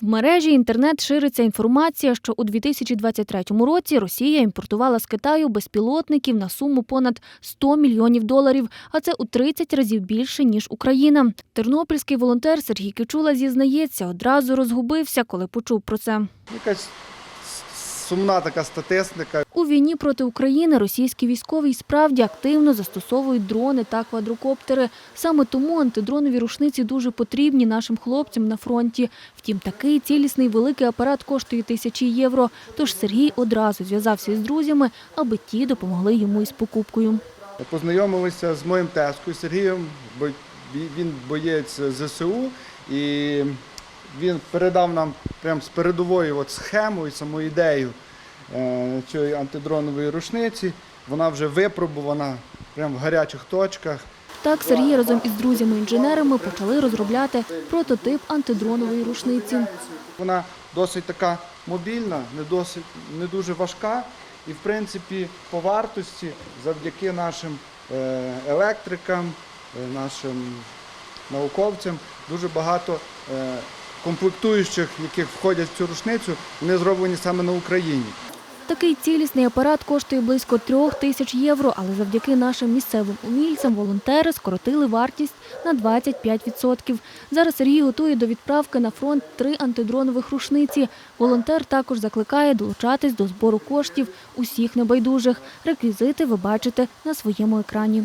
В мережі інтернет шириться інформація, що у 2023 році Росія імпортувала з Китаю безпілотників на суму понад 100 мільйонів доларів, а це у 30 разів більше ніж Україна. Тернопільський волонтер Сергій Кичула зізнається, одразу розгубився, коли почув про це. Якась сумна така статистика. У війні проти України російські військові справді активно застосовують дрони та квадрокоптери. Саме тому антидронові рушниці дуже потрібні нашим хлопцям на фронті. Втім, такий цілісний великий апарат коштує тисячі євро. Тож Сергій одразу зв'язався із друзями, аби ті допомогли йому із покупкою. Познайомилися з моїм тескою Сергієм, бо він боєць ЗСУ, і він передав нам прямо з передової от схему і саму ідею е, цієї антидронової рушниці. Вона вже випробувана прямо в гарячих точках. Так Сергій разом із друзями-інженерами почали розробляти прототип антидронової рушниці. Вона досить така мобільна, не, досить, не дуже важка. І, в принципі, по вартості, завдяки нашим е, електрикам, е, нашим науковцям, дуже багато комплектуючих, яких входять в цю рушницю, вони зроблені саме на Україні. Такий цілісний апарат коштує близько трьох тисяч євро, але завдяки нашим місцевим умільцям волонтери скоротили вартість на 25%. Зараз Сергій готує до відправки на фронт три антидронових рушниці. Волонтер також закликає долучатись до збору коштів усіх небайдужих. Реквізити ви бачите на своєму екрані.